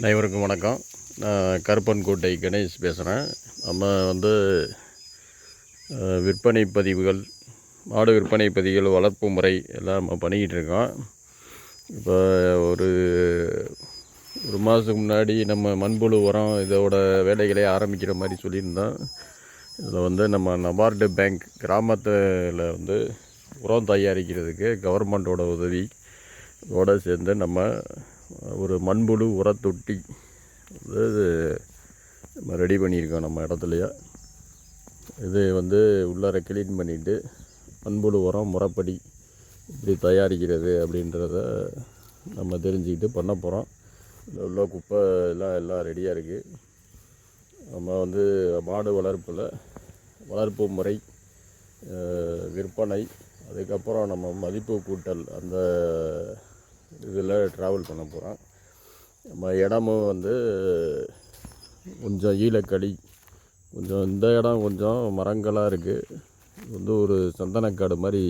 அனைவருக்கும் வணக்கம். நான் கருப்பன்கோட்டை கணேஷ் பேசுகிறேன் நம்ம வந்து விற்பனை பதிவுகள் மாடு விற்பனை பதிவுகள் வளர்ப்பு முறை எல்லாம் நம்ம பண்ணிக்கிட்டு இருக்கோம். இப்போ ஒரு ஒரு மாதத்துக்கு முன்னாடி நம்ம மண்புழு உரம் இதோட வேலைகளை ஆரம்பிக்கிற மாதிரி சொல்லியிருந்தோம். இதில் வந்து நம்ம நபார்டு பேங்க் கிராமத்தில் வந்து உரம் தயாரிக்கிறதுக்கு கவர்மெண்ட்டோட உதவி இதோடு சேர்ந்து நம்ம ஒரு மண்புழு உரத்தொட்டி. இது நம்ம ரெடி பண்ணியிருக்கோம் நம்ம இடத்துலையே. இது வந்து உள்ளார கிளீன் பண்ணிவிட்டு மண்புழு உரம் முறைப்படி இப்படி தயாரிக்கிறது அப்படின்றத நம்ம தெரிஞ்சுக்கிட்டு பண்ண போகிறோம் இதில் உள்ள குப்பை எல்லாம் எல்லாம் ரெடியாக இருக்குது நம்ம வந்து மாடு வளர்ப்பில் வளர்ப்பு முறை விற்பனை அதுக்கப்புறம் நம்ம மதிப்பு கூட்டல் அந்த இதில் ட்ராவல் பண்ண போகிறோம் நம்ம இடமும் வந்து கொஞ்சம் ஈழக்களி கொஞ்சம் இந்த இடம் கொஞ்சம் மரங்களாக இருக்குது வந்து ஒரு சந்தனக்காடு மாதிரி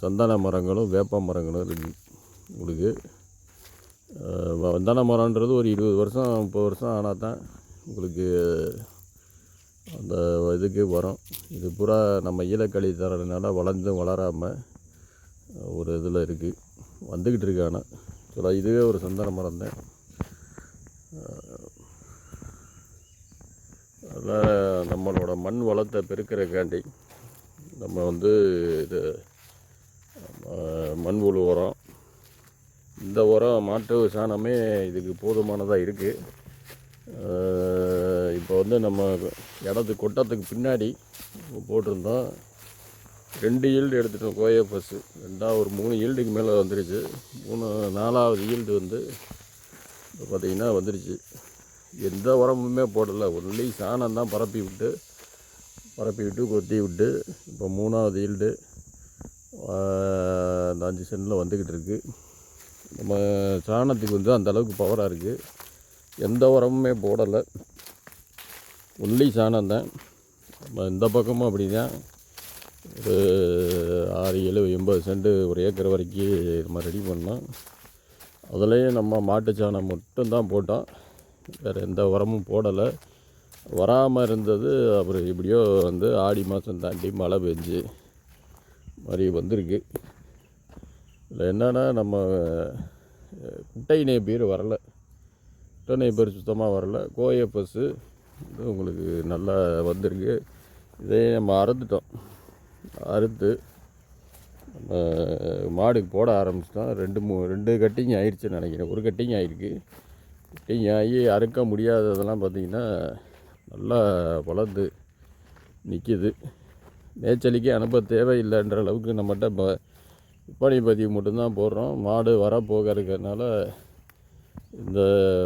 சந்தன மரங்களும் வேப்ப மரங்களும் இருக்குது உங்களுக்கு. அஹ், மரம்ன்றது ஒரு இருபது வருஷம் முப்பது வருஷம் ஆனால் தான் உங்களுக்கு அந்த இதுக்கு வரும். இது பூரா நம்ம ஈழக்களி தரதுனால வளர்ந்தும் வளராமல் ஒரு இதில் இருக்குது வந்துக்கிட்டு இருக்கு ஆனால் சொல்ல இதுவே ஒரு சந்தன மரம் தான். அதில் நம்மளோட மண் வளத்தை பெருக்கிறக்காண்டி நம்ம வந்து இது மண் மண்புழு உரம். இந்த உரம் மாட்டு சாணமே இதுக்கு போதுமானதாக இருக்குது இப்போ வந்து நம்ம இடத்துக்கு கொட்டத்துக்கு பின்னாடி போட்டிருந்தோம். ரெண்டு ஈல்டு எடுத்துட்டோம் கோய பஸ்ஸு ரெண்டாவது ஒரு மூணு ஈல்டுக்கு மேலே வந்துருச்சு. மூணு நாலாவது ஈல்டு வந்து இப்போ பார்த்திங்கன்னா வந்துருச்சு. எந்த உரமுமே போடலை. ஒன்லி சாணம் தான் பரப்பி விட்டு பரப்பி விட்டு கொத்தி விட்டு இப்போ மூணாவது ஈல்டு அந்த அஞ்சு சென்டில் வந்துக்கிட்டு இருக்குது நம்ம சாணத்துக்கு வந்து அந்த அளவுக்கு பவராக இருக்குது எந்த உரமுமே போடலை. ஒன்லி சாணம் தான். நம்ம இந்த பக்கமும் அப்படி தான் ஒரு ஆறு ஏழு எண்பது சென்ட் ஒரு ஏக்கர் வரைக்கும் நம்ம ரெடி பண்ணோம். அதுலேயும் நம்ம மாட்டு சாணம் மட்டும்தான் போட்டோம். வேறு எந்த உரமும் போடலை. வராமல் இருந்தது அப்புறம் எப்படியோ வந்து ஆடி மாதம் தாண்டி மழை பெஞ்சு மாதிரி வந்திருக்கு. இதில் என்னென்னா நம்ம அஹ், குட்டை நேப்பியர் வரல. குட்டை நேப்பியர் சுத்தமாக வரல. கோய பஸ்ஸு இது உங்களுக்கு நல்லா வந்திருக்கு. இதே நம்ம அறுத்துட்டோம். அறுத்து நம்ம மாடுக்கு போட ஆரம்பிச்சிட்டோம். ரெண்டு மூ ரெண்டு கட்டிங் ஆயிடுச்சுன்னு நினைக்கிறேன். ஒரு கட்டிங் ஆகிருக்கு கட்டிங் ஆகி அறுக்க முடியாததெல்லாம் பார்த்திங்கன்னா நல்லா வளர்ந்து நிற்கிது மேய்ச்சலுக்கே அனுப்ப தேவையில்லைன்ற அளவுக்கு நம்மகிட்ட இப்போ விற்பனை பதிவு மட்டும்தான் போடுறோம். மாடு வர போக இருக்கிறதுனால இந்த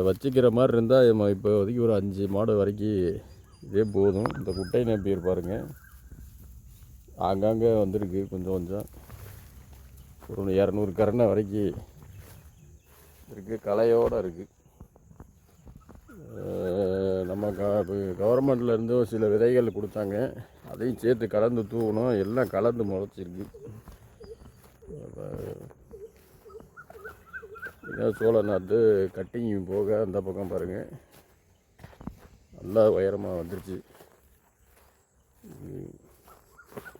வச்சுக்கிற மாதிரி இருந்தால் நம்ம இப்போதைக்கு ஒரு அஞ்சு மாடு வரைக்கும் இதே போதும். இந்த குட்டை நம்பியர் பாருங்கள் ஆங்காங்கே வந்திருக்கு கொஞ்சம் கொஞ்சம். ஒரு இரநூறு கரணை வரைக்கும் இருக்குது கலையோடு இருக்குது நம்ம க கவர்மெண்ட்லேருந்து சில விதைகள் கொடுத்தாங்க. அதையும் சேர்த்து கலந்து தூவணும். எல்லாம் கலந்து முளைச்சிருக்கு. சோழ சோள நாற்று கட்டிங் போக அந்த பக்கம் பாருங்கள் நல்லா உயரமாக வந்துருச்சு.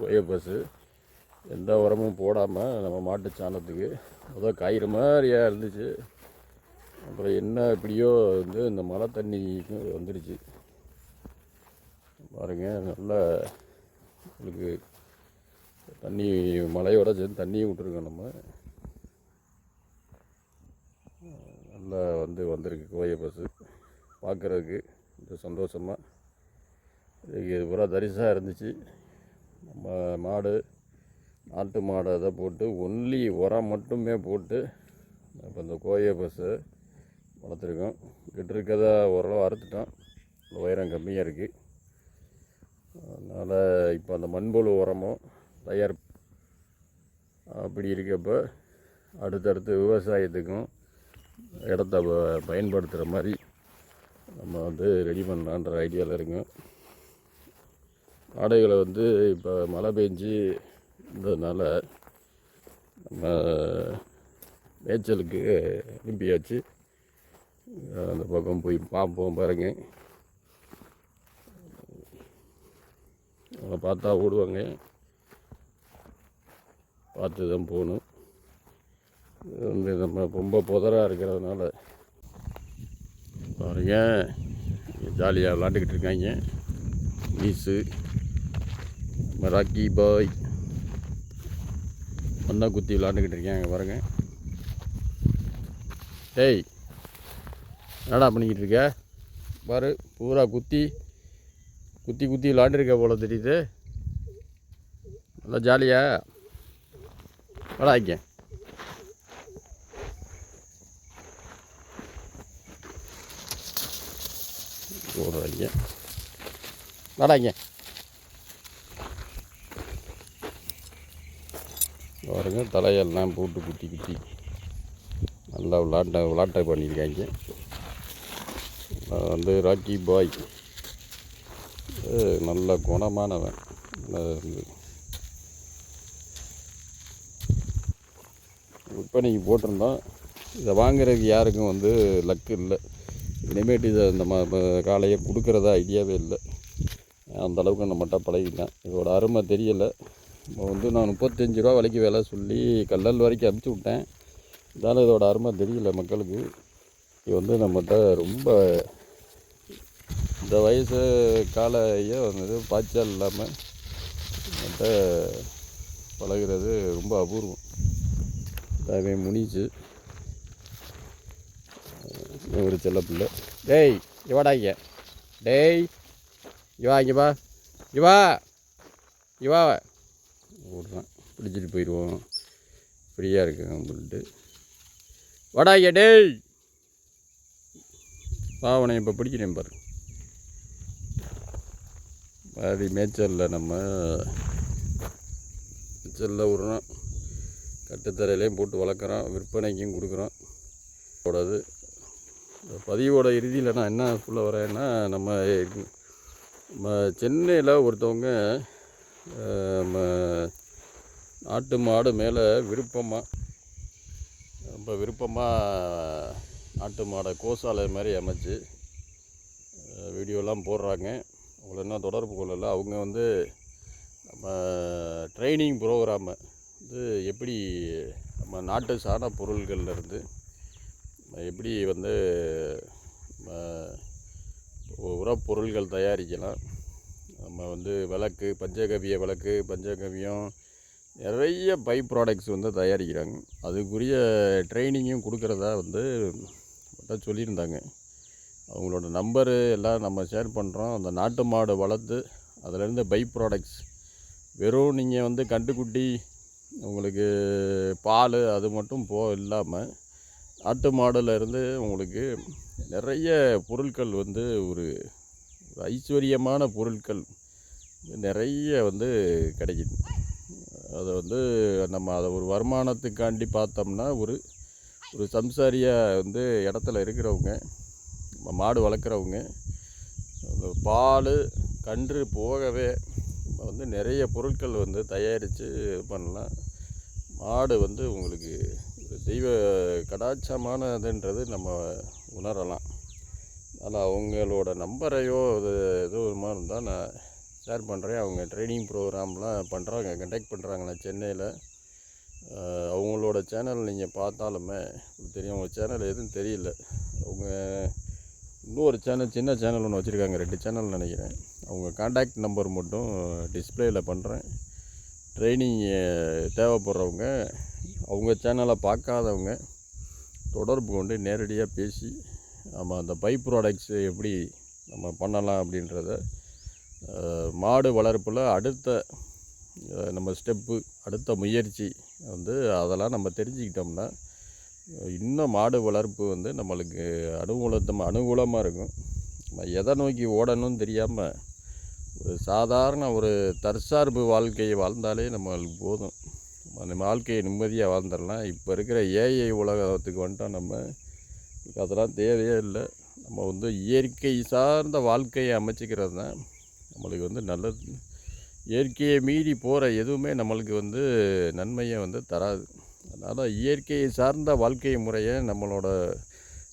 ஒய பஸ்ஸு எந்த உரமும் போடாமல் நம்ம மாட்டு சாணத்துக்கு. முதல் காயிற மாதிரியா இருந்துச்சு. அப்புறம் என்ன இப்படியோ வந்து இந்த மழை தண்ணிக்கும் வந்துடுச்சு. பாருங்க நல்லா உங்களுக்கு தண்ணி மழையோட சேர்ந்து தண்ணியும் விட்டுருக்கோம் நம்ம. நல்லா வந்து வந்திருக்கு கோய பஸ்ஸு பார்க்குறதுக்கு கொஞ்சம் சந்தோஷமாக இது பூரா தரிசாக இருந்துச்சு. மாடு நாட்டு மாடு அதை போட்டு ஒன்லி உரம் மட்டுமே போட்டு இப்போ இந்த கோய பஸ்ஸு வளர்த்துருக்கோம். கிட்ட இருக்கதை ஓரளவு அறுத்துட்டோம். உயரம் கம்மியாக இருக்குது அதனால் இப்போ அந்த மண்புழு உரமும் தயார் அப்படி இருக்கப்போ அடுத்தடுத்து விவசாயத்துக்கும் இடத்த ப- பயன்படுத்துகிற மாதிரி நம்ம வந்து ரெடி பண்ணலான்ற ஐடியாவில் இருக்கோம். ஆடைகளை வந்து இப்போ மழை பெஞ்சு இருந்ததுனால நம்ம மேய்ச்சலுக்கு அனுப்பியாச்சு அந்த பக்கம் போய் பார்ப்போம் பாருங்க. அதை பார்த்தா ஓடுவாங்க. பார்த்து தான் போகணும். இது வந்து நம்ம ரொம்ப புதராக இருக்கிறதுனால. பாருங்க. ஜாலியாக விளாண்டுக்கிட்டு இருக்காங்க. மீஸு ராக்கி பாய். வந்தா குத்தி விளாண்டுக்கிட்டு இருக்காங்க பாருங்க. டேய் என்னடா பண்ணிக்கிட்டு இருக்க? பாரு பூரா குத்தி குத்தி குத்தி விளாண்டுருக்க போல் தெரியுது. நல்லா ஜாலியா? வாடா இங்க. ஓடுறாங்க வாடா இங்க. பாருங்க தலையெல்லாம் போட்டு குத்தி குத்தி நல்லா விளாட்ட விளாட்ட பண்ணியிருக்காங்க. வந்து ராக்கி பாய். நல்ல குணமானவன். விற்பனைக்கு போட்டிருந்தோம் இதை வாங்குறதுக்கு யாருக்கும் வந்து லக்கு இல்லை. இனிமேட்டு இதை இந்த ம காலையை காளையை கொடுக்குறதா ஐடியாவே இல்லை. அந்த அளவுக்கு நம்மகிட்ட பழகிட்டேன். இதோட அருமை தெரியலை. இப்போ வந்து நான் முப்பத்தஞ்சு ரூபா விலைக்கு வேலை சொல்லி கல்லல் வரைக்கும் அமுச்சு விட்டேன். இருந்தாலும் இதோட அருமை தெரியல மக்களுக்கு. இது வந்து நம்மகிட்ட ரொம்ப இந்த வயசு காலையே வந்து பாய்ச்சல் இல்லாமல் நம்மகிட்ட பழகுறது ரொம்ப அபூர்வம். தேவை முடிச்சு ஒரு செல்ல பிள்ளை. டேய் இவாடா இங்க. டேய் இவா இங்க வா. இவா இவா ஓடுறான் பிடிச்சிட்டு போயிடுவோம். ஃப்ரீயாக இருக்குங்க சொல்லிட்டு வடா இங்க பாவனை இப்போ பிடிக்கிறேன் பாரு. மாதிரி மேய்ச்சலில் நம்ம. மேய்ச்சலில் விட்றோம். கட்டுத்தரையிலையும் போட்டு வளர்க்குறோம். விற்பனைக்கும் கொடுக்குறோம். கூடாது இந்த பதிவோட இறுதியில் நான் என்ன சொல்ல வரேன்னா நம்ம நம்ம சென்னையில் ஒருத்தவங்க நாட்டு மாடு மேலே விருப்பமாக ரொம்ப விருப்பமாக நாட்டு மாடை கோசாலை மாதிரி அமைச்சு வீடியோலாம் போடுறாங்க. அவங்கள என்ன தொடர்பு கொள்ளலை. அவங்க வந்து நம்ம ட்ரைனிங் ப்ரோக்ராமை வந்து எப்படி நம்ம நாட்டு சாண பொருள்கள்லேருந்து நம்ம எப்படி வந்து நம்ம தயாரிக்கலாம். நம்ம வந்து விளக்கு பஞ்சகவிய விளக்கு பஞ்சகவியம் நிறைய பை ப்ராடக்ட்ஸ் வந்து தயாரிக்கிறாங்க. அதுக்குரிய ட்ரைனிங்கும் கொடுக்குறதா வந்து சொல்லியிருந்தாங்க. அவங்களோட நம்பரு எல்லாம் நம்ம ஷேர் பண்ணுறோம் அந்த நாட்டு மாடு வளர்த்து அதிலேருந்து பை ப்ராடக்ட்ஸ் வெறும் நீங்கள் வந்து கண்டுக்குட்டி உங்களுக்கு பால் அது மட்டும் போ இல்லாமல் நாட்டு மாடுலேருந்து உங்களுக்கு நிறைய பொருட்கள் வந்து ஒரு ஒரு ஐஸ்வர்யமான பொருட்கள் நிறைய வந்து கிடைக்குது. அதை வந்து நம்ம அதை ஒரு வருமானத்துக்காண்டி பார்த்தோம்னா ஒரு ஒரு சம்சாரியாக வந்து இடத்துல இருக்கிறவங்க நம்ம மாடு வளர்க்குறவங்க அந்த பால் கன்று போகவே நம்ம வந்து நிறைய பொருட்கள் வந்து தயாரித்து பண்ணலாம். மாடு வந்து உங்களுக்கு தெய்வ கடாட்சமானதுன்றது நம்ம உணரலாம். அதனால் அவங்களோட நம்பரையோ இது எதுவுமா இருந்தால் நான் ஷேர் பண்ணுறேன் அவங்க ட்ரைனிங் ப்ரோக்ராம்லாம் பண்ணுறாங்க கண்டக்ட் பண்ணுறாங்கண்ணா சென்னையில். அவங்களோட சேனல் நீங்கள் பார்த்தாலுமே தெரியும். அவங்க சேனல் எதுவும் தெரியல. அவங்க இன்னொரு சேனல் சின்ன சேனல் ஒன்று வச்சுருக்காங்க. ரெண்டு சேனல் நினைக்கிறேன். அவங்க காண்டாக்ட் நம்பர் மட்டும் டிஸ்பிளேயில் பண்ணுறேன் ட்ரைனிங் தேவைப்படுறவங்க அவங்க சேனலை பார்க்காதவங்க தொடர்பு கொண்டு நேரடியாக பேசி நம்ம அந்த பை ப்ராடக்ட்ஸு எப்படி நம்ம பண்ணலாம் அப்படின்றத மாடு வளர்ப்பில் அடுத்த நம்ம ஸ்டெப்பு அடுத்த முயற்சி வந்து அதெல்லாம் நம்ம தெரிஞ்சுக்கிட்டோம்னா இன்னும் மாடு வளர்ப்பு வந்து நம்மளுக்கு அனுகூலத்தம் அனுகூலமாக இருக்கும். நம்ம எதை நோக்கி ஓடணும்னு தெரியாமல் ஒரு சாதாரண ஒரு தற்சார்பு வாழ்க்கையை வாழ்ந்தாலே நம்மளுக்கு போதும். அந்த வாழ்க்கையை நிம்மதியாக வாழ்ந்துடலாம். இப்போ இருக்கிற ஏஐ உலகத்துக்கு வந்துட்டோம் நம்ம. அதெல்லாம் தேவையே இல்லை. நம்ம வந்து இயற்கை சார்ந்த வாழ்க்கையை அமைச்சிக்கிறது தான் நம்மளுக்கு வந்து நல்லது. இயற்கையை மீறி போகிற எதுவுமே நம்மளுக்கு வந்து நன்மையை வந்து தராது. அதனால் இயற்கையை சார்ந்த வாழ்க்கை முறையை நம்மளோட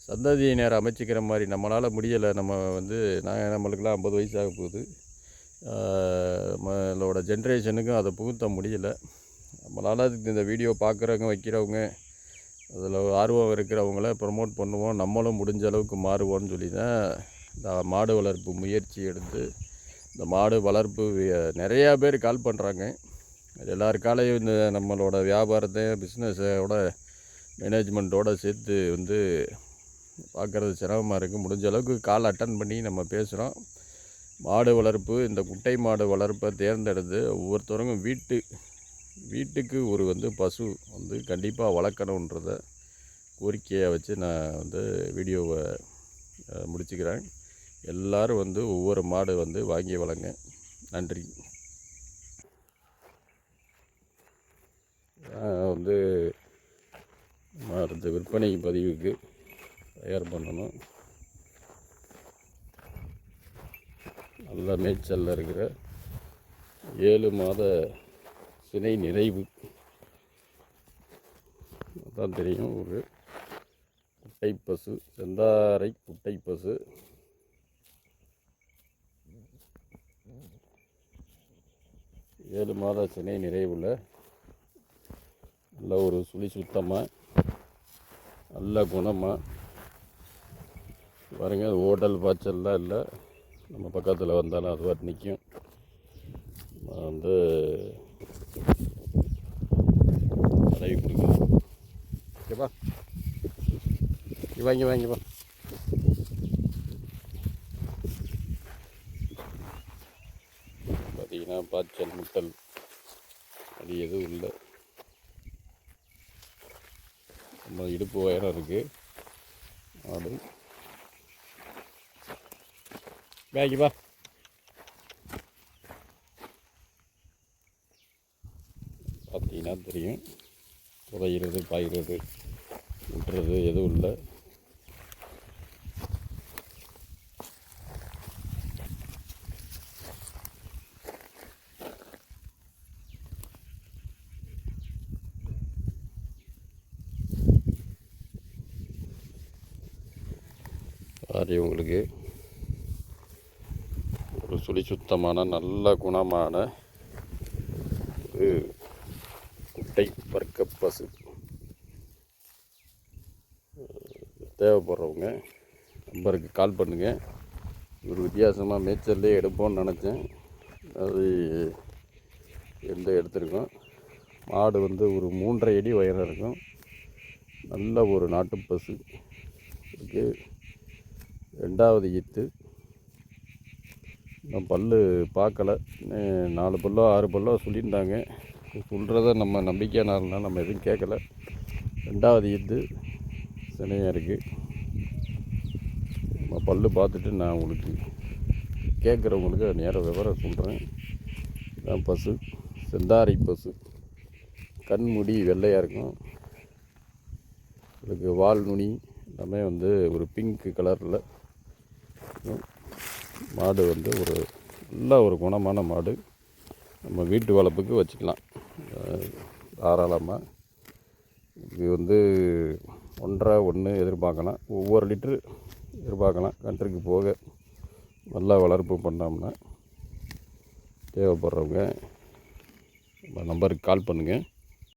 சந்ததியினர் அமைச்சிக்கிற மாதிரி நம்மளால் முடியலை நம்ம வந்து நாங்கள் நம்மளுக்கெல்லாம் ஐம்பது வயசாக போகுது. நம்மளோட ஜென்ரேஷனுக்கும் அதை புகுத்த முடியலை. நம்மளால் அதுக்கு இந்த வீடியோ பார்க்குறவங்க வைக்கிறவங்க அதில் ஆர்வம் இருக்கிறவங்கள ப்ரமோட் பண்ணுவோம். நம்மளும் முடிஞ்ச அளவுக்கு மாறுவோம்னு சொல்லி தான் இந்த மாடு வளர்ப்பு முயற்சி எடுத்து இந்த மாடு வளர்ப்பு நிறையா பேர் கால் பண்ணுறாங்க எல்லாருக்காலையும் இந்த நம்மளோட வியாபாரத்தை பிஸ்னஸோட மேனேஜ்மெண்ட்டோட சேர்த்து வந்து பார்க்குறது சிரமமாக இருக்குது முடிஞ்ச அளவுக்கு கால் அட்டன் பண்ணி நம்ம பேசுகிறோம் மாடு வளர்ப்பு இந்த குட்டை மாடு வளர்ப்பை தேர்ந்தெடுத்து ஒவ்வொருத்தவங்க வீட்டு வீட்டுக்கு ஒரு வந்து பசு வந்து கண்டிப்பாக வளர்க்கணுன்றத கோரிக்கையை வச்சு நான் வந்து வீடியோவை முடிச்சுக்கிறேன். எல்லாரும் வந்து ஒவ்வொரு மாடு வந்து வாங்கி வளங்க. நன்றி. நான் வந்து நம்ம அடுத்த விற்பனை பதிவுக்கு தயார் பண்ணணும். நல்ல மேய்ச்சலில் இருக்கிற ஏழு மாத சினை நிறைவு. தான் தெரியும் ஒரு குட்டை பசு செந்தாரை குட்டை பசு ஏழு மாத சினை நிறைவுள்ள நல்ல ஒரு சுழி சுத்தமாக நல்ல குணமாக பாருங்க அது ஓட்டல் பாய்ச்சல்லாம் இல்லை. நம்ம பக்கத்தில் வந்தாலும் அது பாட்டு நிற்கும் நான் வந்து தடவி கொடுக்கணும் ஓகேப்பா இங்க வாங்கி வாங்கிப்பா பார்த்தீங்கன்னா பாய்ச்சல் முட்டல் அது எதுவும் இல்லை. நம்ம இடுப்பு உயரம் இருக்குது ஆடு. பேக்கி வா. பார்த்தீங்கன்னா தெரியும். புதையிறது பாய்கிறது விட்டுறது எதுவும் இல்லை சாரி உங்களுக்கு ஒரு சுழி சுத்தமான நல்ல குணமான ஒரு குட்டை வர்க்க பசு. தேவைப்படுறவங்க நம்பருக்கு கால் பண்ணுங்கள் ஒரு வித்தியாசமாக மேய்ச்சல்லே எடுப்போம்னு நினச்சேன். அது எந்த எடுத்திருக்கோம்? மாடு வந்து ஒரு மூன்றரை அடி உயரம் இருக்கும். நல்ல ஒரு நாட்டு பசு இருக்கு ரெண்டாவது ஈத்து நான் பல் பார்க்கல. நாலு பல்லோ ஆறு பல்லோ சொல்லியிருந்தாங்க. சொல்கிறத நம்ம நம்பிக்கையானால்னா நம்ம எதுவும் கேட்கல. ரெண்டாவது இது சினையாக இருக்குது நம்ம பல் பார்த்துட்டு நான் உங்களுக்கு கேட்குறவங்களுக்கு நேர விவரம் சொல்கிறேன் இதான் பசு. செந்தாரி பசு. கண்முடி வெள்ளையாக இருக்கும். இதுக்கு வால் நுனி. எல்லாமே வந்து ஒரு பிங்க் கலரில். மாடு வந்து ஒரு நல்ல ஒரு குணமான மாடு. நம்ம வீட்டு வளர்ப்புக்கு வச்சுக்கலாம். தாராளமாக இது வந்து ஒன்றரை ஒன்று எதிர்பார்க்கலாம். ஒவ்வொரு லிட்ரு எதிர்பார்க்கலாம். கன்றுக்கு போக நல்லா வளர்ப்பு பண்ணோம்னா தேவைப்படுறவங்க நம்ம நம்பருக்கு கால் பண்ணுங்கள்